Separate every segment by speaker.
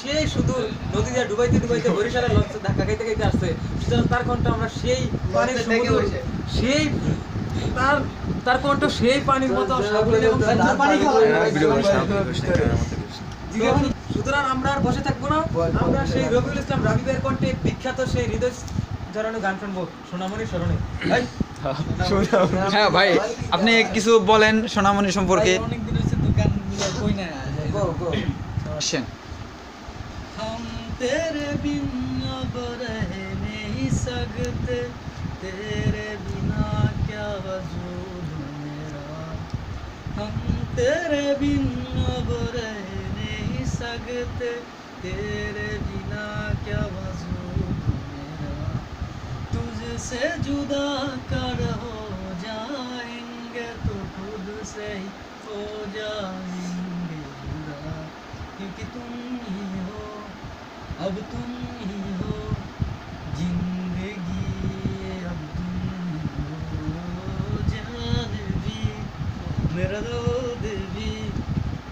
Speaker 1: সেই শুধু নদী দিয়ে ডুবাইতে ডুবাইতে বরিশালে লঞ্চে ধাক্কা খাইতে খাইতে আসছে। সুতরাং তার কণ্ঠ আমরা সেই পানির। সেই তার তার কণ্ঠ সেই পানির মতো সুতরাং আমরা আর বসে থাকব না। আমরা সেই রবিউল ইসলাম রাবি ভাইয়ের কণ্ঠে বিখ্যাত সেই হৃদয় জড়ানো গান শুনব। সোনামণি স্মরণে।
Speaker 2: হ্যাঁ ভাই আপনি কিছু বলেন সোনামণি সম্পর্কে।
Speaker 1: অনেকদিন হয়েছে গানগুলো কই না
Speaker 3: গো গো।
Speaker 2: আসেন।
Speaker 1: तेरे बिन अब रह नहीं सकते। तेरे बिना क्या वजूद मेरा? हम तेरे बिन अब रह नहीं सकते। तेरे बिना क्या वजूद मेरा? तुझसे जुदा कर हो जाएँगे तो खुद से ही हो जाएँगे जुदा। क्योंकि तुम ही हो अब तुम ही हो, ज़िंदगी अब तुम ही हो। जान भी, मेरा दर्द भी,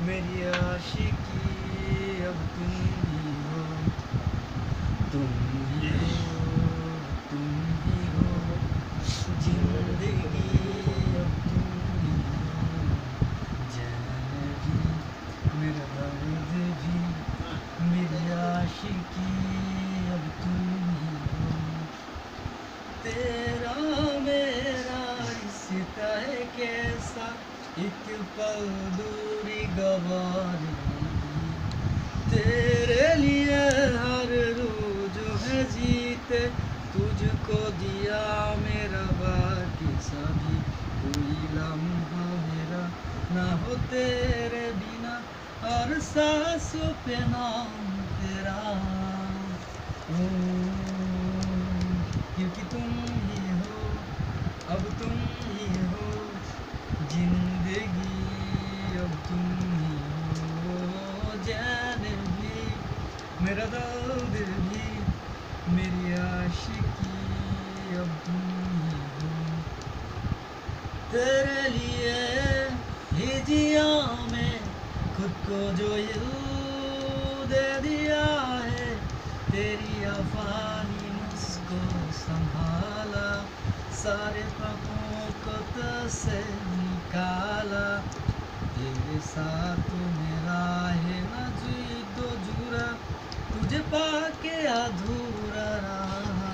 Speaker 1: मेरी आशिकी अब तुम ही हो तुम ही हो ज़िंदगी अब तुम ही हो जान भी मेरा दर्द भी मेरी आशिकी अब तुम ही हो तेरा मेरा रिश्ता है कैसा एक पल दूरी तेरे लिए हर रोज है जीते, तुझको दिया मेरा बाकी सभी। कोई लम्हा मेरा ना हो तेरे बिना हर सांस पे नाम तेरा। जान भी, मेरा दर्द भी, मेरी आशिकी अब तेरे लिए ही जिया मैं, खुद को जो यूँ दे दिया है, तेरी अफानी मुझको संभाला, सारे पापों को तो से निकाला। तेरे साथ मेरा है ना जी तो जुरा, तुझे पाके अधूरा रहा।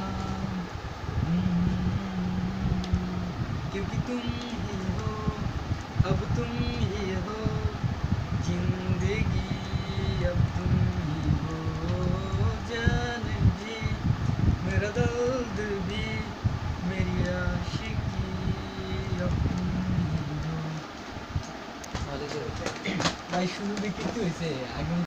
Speaker 1: क्योंकि तुम ही हो, अब तुम ही ভাই শুরু বিক্রি হয়েছে? আগে